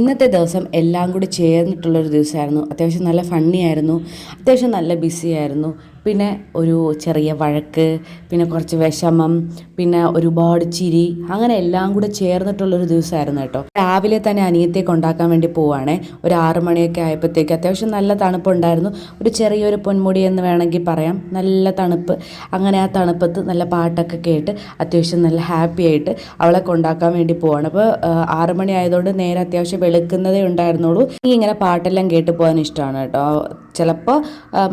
ഇന്നത്തെ ദിവസം എല്ലാം കൂടി ചേർന്നിട്ടുള്ളൊരു ദിവസമായിരുന്നു. അത്യാവശ്യം നല്ല ഫണ്ണി ആയിരുന്നു. അത്യാവശ്യം നല്ല ബിസി ആയിരുന്നു. പിന്നെ ഒരു ചെറിയ വഴക്ക് പിന്നെ കുറച്ച് വിഷമം പിന്നെ ഒരുപാട് ചിരി അങ്ങനെ എല്ലാം കൂടെ ചേർന്നിട്ടുള്ളൊരു ദിവസമായിരുന്നു കേട്ടോ. രാവിലെ തന്നെ അനിയത്തെ കൊണ്ടാക്കാൻ വേണ്ടി പോവാണേ. ഒരു ആറ് മണിയൊക്കെ ആയപ്പോഴത്തേക്ക് അത്യാവശ്യം നല്ല തണുപ്പുണ്ടായിരുന്നു ഒരു ചെറിയൊരു പൊന്മുടി എന്ന് വേണമെങ്കിൽ പറയാം. നല്ല തണുപ്പ്. അങ്ങനെ ആ തണുപ്പത്ത് നല്ല പാട്ടൊക്കെ കേട്ട് അത്യാവശ്യം നല്ല ഹാപ്പി ആയിട്ട് അവളെ കൊണ്ടാക്കാൻ വേണ്ടി പോവാണ്. അപ്പോൾ ആറ് മണി ആയതുകൊണ്ട് നേരെ അത്യാവശ്യം വെളുക്കുന്നതേ ഉണ്ടായിരുന്നുള്ളൂ. ഇങ്ങനെ പാട്ടെല്ലാം കേട്ട് പോകാൻ ഇഷ്ടമാണ് കേട്ടോ. ചിലപ്പോൾ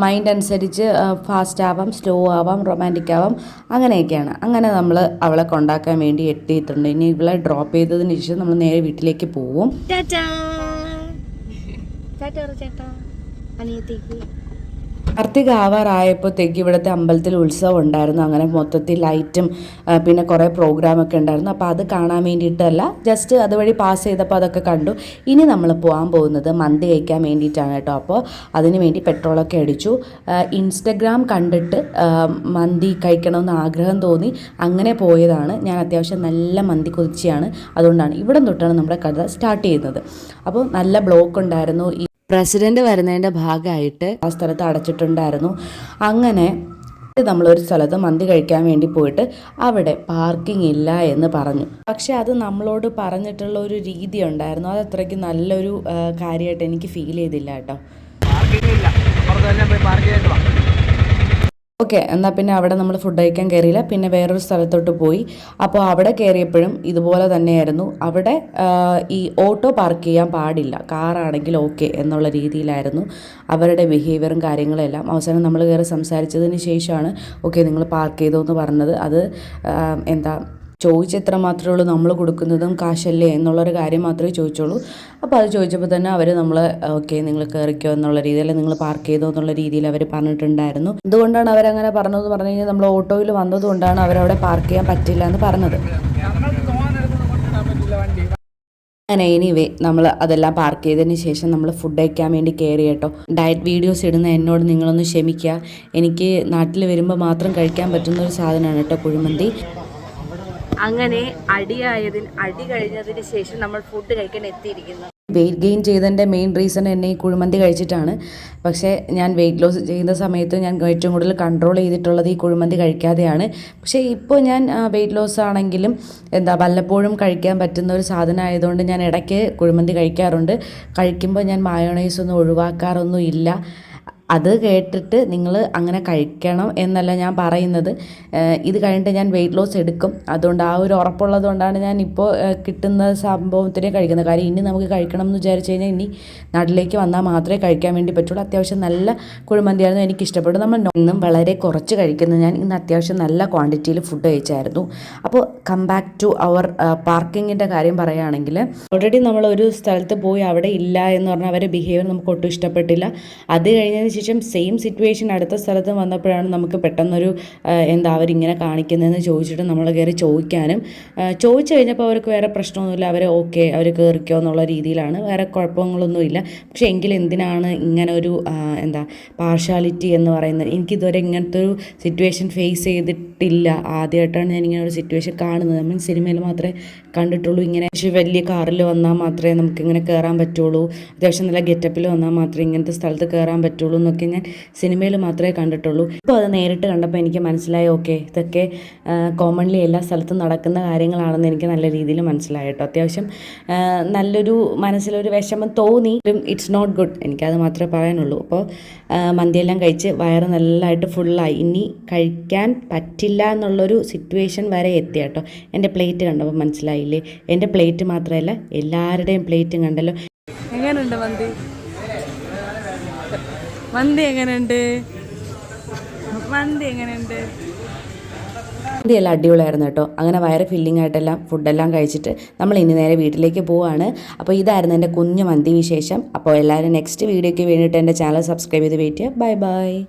മൈൻഡ് അനുസരിച്ച് ഫാസ്റ്റ് ആവാം സ്ലോ ആവാം റൊമാന്റിക് ആവാം അങ്ങനെയൊക്കെയാണ്. അങ്ങനെ നമ്മൾ അവളെ കൊണ്ടാക്കാൻ വേണ്ടി എത്തിയിട്ടുണ്ട്. ഇനി ഇവളെ ഡ്രോപ്പ് ചെയ്തതിന് ശേഷം നമ്മൾ നേരെ വീട്ടിലേക്ക് പോവും. ചേട്ടാ അനിയത്തേക്ക്. കാർത്തിക ആവാറായപ്പോഴത്തേക്ക് ഇവിടുത്തെ അമ്പലത്തിൽ ഉത്സവം ഉണ്ടായിരുന്നു. അങ്ങനെ മൊത്തത്തിൽ ലൈറ്റും പിന്നെ കുറേ പ്രോഗ്രാമൊക്കെ ഉണ്ടായിരുന്നു. അപ്പോൾ അത് കാണാൻ വേണ്ടിയിട്ടല്ല ജസ്റ്റ് അതുവഴി പാസ് ചെയ്തപ്പോൾ അതൊക്കെ കണ്ടു. ഇനി നമ്മൾ പോകാൻ പോകുന്നത് മന്തി കഴിക്കാൻ വേണ്ടിയിട്ടാണ് കേട്ടോ. അപ്പോൾ അതിന് വേണ്ടി പെട്രോളൊക്കെ അടിച്ചു. ഇൻസ്റ്റഗ്രാം കണ്ടിട്ട് മന്തി കഴിക്കണമെന്ന് ആഗ്രഹം തോന്നി. അങ്ങനെ പോയതാണ്. ഞാൻ അത്യാവശ്യം നല്ല മന്തി കുതിച്ചിയാണ്. അതുകൊണ്ടാണ് ഇവിടം തൊട്ടാണ് നമ്മുടെ കഥ സ്റ്റാർട്ട് ചെയ്യുന്നത്. അപ്പോൾ നല്ല ബ്ലോക്ക് ഉണ്ടായിരുന്നു. പ്രസിഡന്റ് വരുന്നതിന്റെ ഭാഗമായിട്ട് ആ സ്ഥലത്ത് അടച്ചിട്ടുണ്ടായിരുന്നു. അങ്ങനെ നമ്മളൊരു സ്ഥലത്ത് മന്തി കഴിക്കാൻ വേണ്ടി പോയിട്ട് അവിടെ പാർക്കിംഗ് ഇല്ല എന്ന് പറഞ്ഞു. പക്ഷെ അത് നമ്മളോട് പറഞ്ഞിട്ടുള്ള ഒരു രീതി ഉണ്ടായിരുന്നു. അത് അത്രയ്ക്ക് നല്ലൊരു കാര്യമായിട്ട് എനിക്ക് ഫീൽ ചെയ്തില്ല കേട്ടോ. പാർക്കിംഗ് ഇല്ല. പാർക്ക് ചെയ്തിട്ട് ഓക്കെ എന്നാൽ പിന്നെ അവിടെ നമ്മൾ ഫുഡ് കഴിക്കാൻ കയറിയില്ല പിന്നെ വേറൊരു സ്ഥലത്തോട്ട് പോയി. അപ്പോൾ അവിടെ കയറിയപ്പോഴും ഇതുപോലെ തന്നെയായിരുന്നു. അവിടെ ഈ ഓട്ടോ പാർക്ക് ചെയ്യാൻ പാടില്ല. കാറാണെങ്കിൽ ഓക്കെ എന്നുള്ള രീതിയിലായിരുന്നു അവരുടെ ബിഹേവിയറും കാര്യങ്ങളും എല്ലാം അവസാനം നമ്മൾ കയറി സംസാരിച്ചതിന് ശേഷമാണ് ഓക്കെ നിങ്ങൾ പാർക്ക് ചെയ്തോ എന്ന് പറഞ്ഞത്. അത് എന്താ ചോദിച്ചെത്ര മാത്രമേ ഉള്ളൂ നമ്മൾ കൊടുക്കുന്നതും കാശല്ലേ എന്നുള്ളൊരു കാര്യം മാത്രമേ ചോദിച്ചുള്ളൂ. അപ്പോൾ അത് ചോദിച്ചപ്പോൾ തന്നെ അവർ നമ്മൾ ഓക്കെ നിങ്ങൾ കയറിക്കോ എന്നുള്ള രീതിയിൽ നിങ്ങൾ പാർക്ക് ചെയ്തോ എന്നുള്ള രീതിയിൽ അവർ പറഞ്ഞിട്ടുണ്ടായിരുന്നു. എന്തുകൊണ്ടാണ് അവരങ്ങനെ പറഞ്ഞതെന്ന് പറഞ്ഞു കഴിഞ്ഞാൽ നമ്മൾ ഓട്ടോയിൽ വന്നതുകൊണ്ടാണ് അവരവിടെ പാർക്ക് ചെയ്യാൻ പറ്റില്ല എന്ന് പറഞ്ഞത്. അങ്ങനെ എനിവേ നമ്മൾ അതെല്ലാം പാർക്ക് ചെയ്തതിന് ശേഷം നമ്മൾ ഫുഡ് കഴിക്കാൻ വേണ്ടി കയറി കേട്ടോ. ഡയറ്റ് വീഡിയോസ് ഇടുന്ന എന്നോട് നിങ്ങളൊന്ന് ക്ഷമിക്കുക. എനിക്ക് നാട്ടിൽ വരുമ്പോൾ മാത്രം കഴിക്കാൻ പറ്റുന്ന ഒരു സാധനമാണ് കേട്ടോ കുഴിമന്തി. അങ്ങനെ അടിയായതിന് അടി കഴിഞ്ഞതിന് ശേഷം നമ്മൾ ഫുഡ് കഴിക്കാൻ എത്തിയിരിക്കുന്നു. വെയിറ്റ് ഗെയിൻ ചെയ്തതിന്റെ മെയിൻ റീസൺ എന്നെ ഈ കുഴിമന്തി കഴിച്ചിട്ടാണ്. പക്ഷേ ഞാൻ വെയിറ്റ് ലോസ് ചെയ്യുന്ന സമയത്ത് ഞാൻ ഏറ്റവും കൂടുതൽ കൺട്രോൾ ചെയ്തിട്ടുള്ളത് ഈ കുഴിമന്തി കഴിക്കാതെയാണ്. പക്ഷേ ഇപ്പോൾ ഞാൻ വെയിറ്റ് ലോസ് ആണെങ്കിലും എന്താ വല്ലപ്പോഴും കഴിക്കാൻ പറ്റുന്ന ഒരു സാധനം ആയതുകൊണ്ട് ഞാൻ ഇടയ്ക്ക് കുഴിമന്തി കഴിക്കാറുണ്ട്. കഴിക്കുമ്പോൾ ഞാൻ മായോണൈസ് ഒന്നും ഒഴിവാക്കാറൊന്നും ഇല്ല അത് കേട്ടിട്ട് നിങ്ങൾ അങ്ങനെ കഴിക്കണം എന്നല്ല ഞാൻ പറയുന്നത്. ഇത് കഴിഞ്ഞിട്ട് ഞാൻ വെയിറ്റ് ലോസ് എടുക്കും. അതുകൊണ്ട് ആ ഒരു ഉറപ്പുള്ളത് കൊണ്ടാണ് ഞാൻ ഇപ്പോൾ കിട്ടുന്ന സംഭവത്തിനെ കഴിക്കുന്നത്. കാര്യം ഇനി നമുക്ക് കഴിക്കണം എന്ന് വിചാരിച്ചു കഴിഞ്ഞാൽ ഇനി നാട്ടിലേക്ക് വന്നാൽ മാത്രമേ കഴിക്കാൻ വേണ്ടി പറ്റുള്ളൂ. അത്യാവശ്യം നല്ല കുഴിമന്തിയായിരുന്നു എനിക്ക് ഇഷ്ടപ്പെട്ടു നമ്മൾ ഇന്നും വളരെ കുറച്ച് കഴിക്കുന്നത് ഞാൻ ഇന്ന് അത്യാവശ്യം നല്ല ക്വാണ്ടിറ്റിയിൽ ഫുഡ് കഴിച്ചായിരുന്നു. അപ്പോൾ കം ബാക്ക് ടു അവർ പാർക്കിങ്ങിന്റെ കാര്യം പറയുകയാണെങ്കിൽ ഓൾറെഡി നമ്മൾ ഒരു സ്ഥലത്ത് പോയി അവിടെ ഇല്ല എന്ന് പറഞ്ഞാൽ അവരുടെ ബിഹേവിയർ നമുക്ക് ഒട്ടും ഇഷ്ടപ്പെട്ടില്ല. അത് കഴിഞ്ഞതിന് ശേഷം സെയിം സിറ്റുവേഷൻ അടുത്ത സ്ഥലത്ത് വന്നപ്പോഴാണ് നമുക്ക് പെട്ടെന്നൊരു എന്താ അവരിങ്ങനെ കാണിക്കുന്നതെന്ന് ചോദിച്ചിട്ട് നമ്മൾ കയറി ചോദിക്കാനും. ചോദിച്ചു കഴിഞ്ഞപ്പോൾ അവർക്ക് വേറെ പ്രശ്നമൊന്നുമില്ല. അവർ ഓക്കെ അവർ കയറിക്കോ എന്നുള്ള രീതിയിലാണ്. വേറെ കുഴപ്പങ്ങളൊന്നുമില്ല. പക്ഷേ എങ്കിൽ എന്തിനാണ് ഇങ്ങനെ ഒരു എന്താ പാർഷ്യാലിറ്റി എന്ന് പറയുന്നത്? എനിക്കിതുവരെ ഇങ്ങനത്തെ ഒരു സിറ്റുവേഷൻ ഫേസ് ചെയ്തിട്ടില്ല. ആദ്യമായിട്ടാണ് ഞാൻ ഇങ്ങനെ ഒരു സിറ്റുവേഷൻ കാണുന്നത്. നമ്മൾ സിനിമയിൽ മാത്രമേ കണ്ടിട്ടുള്ളൂ. ഇങ്ങനെ പക്ഷേ വലിയ കാറിൽ വന്നാൽ മാത്രമേ നമുക്ക് ഇങ്ങനെ കയറാൻ പറ്റുള്ളൂ. അത്യാവശ്യം നല്ല ഗെറ്റപ്പിൽ വന്നാൽ മാത്രമേ ഇങ്ങനത്തെ സ്ഥലത്ത് കയറാൻ പറ്റുള്ളൂ എന്നൊക്കെ ഞാൻ സിനിമയിൽ മാത്രമേ കണ്ടിട്ടുള്ളൂ. ഇപ്പോൾ അത് നേരിട്ട് കണ്ടപ്പോൾ എനിക്ക് മനസ്സിലായി ഓക്കെ ഇതൊക്കെ കോമൺലി എല്ലാ സ്ഥലത്തും നടക്കുന്ന കാര്യങ്ങളാണെന്ന് എനിക്ക് നല്ല രീതിയിൽ മനസ്സിലായി കേട്ടോ. അത്യാവശ്യം നല്ലൊരു മനസ്സിലൊരു വിഷമം തോന്നി. ഇറ്റ്സ് നോട്ട് ഗുഡ് എനിക്കത് മാത്രമേ പറയാനുള്ളൂ. അപ്പോൾ മന്തിയെല്ലാം കഴിച്ച് വയറ് നല്ലതായിട്ട് ഫുള്ളായി ഇനി കഴിക്കാൻ പറ്റില്ല എന്നുള്ളൊരു സിറ്റുവേഷൻ വരെ എത്തി കേട്ടോ. എന്റെ പ്ലേറ്റ് കണ്ടപ്പോൾ മനസ്സിലായില്ലേ? എന്റെ പ്ലേറ്റ് മാത്രമല്ല എല്ലാവരുടെയും പ്ലേറ്റും കണ്ടല്ലോ. എങ്ങനെയുണ്ട് മന്തി? മന്തി എങ്ങനെയുണ്ട്? മന്തി എങ്ങനെയുണ്ട്? മന്തിയെല്ലാം അടിപൊളിയായിരുന്നു കേട്ടോ. അങ്ങനെ വയറ് ഫില്ലിംഗ് ആയിട്ടെല്ലാം ഫുഡെല്ലാം കഴിച്ചിട്ട് നമ്മൾ ഇനി നേരെ വീട്ടിലേക്ക് പോവാണ്. അപ്പോൾ ഇതായിരുന്നു എന്റെ കുഞ്ഞു മന്തി വിശേഷം. അപ്പോൾ എല്ലാവരും നെക്സ്റ്റ് വീഡിയോയ്ക്ക് വേണ്ടിയിട്ട് എന്റെ ചാനൽ സബ്സ്ക്രൈബ് ചെയ്ത് വെയിറ്റ് ചെയ്യുക. Bye bye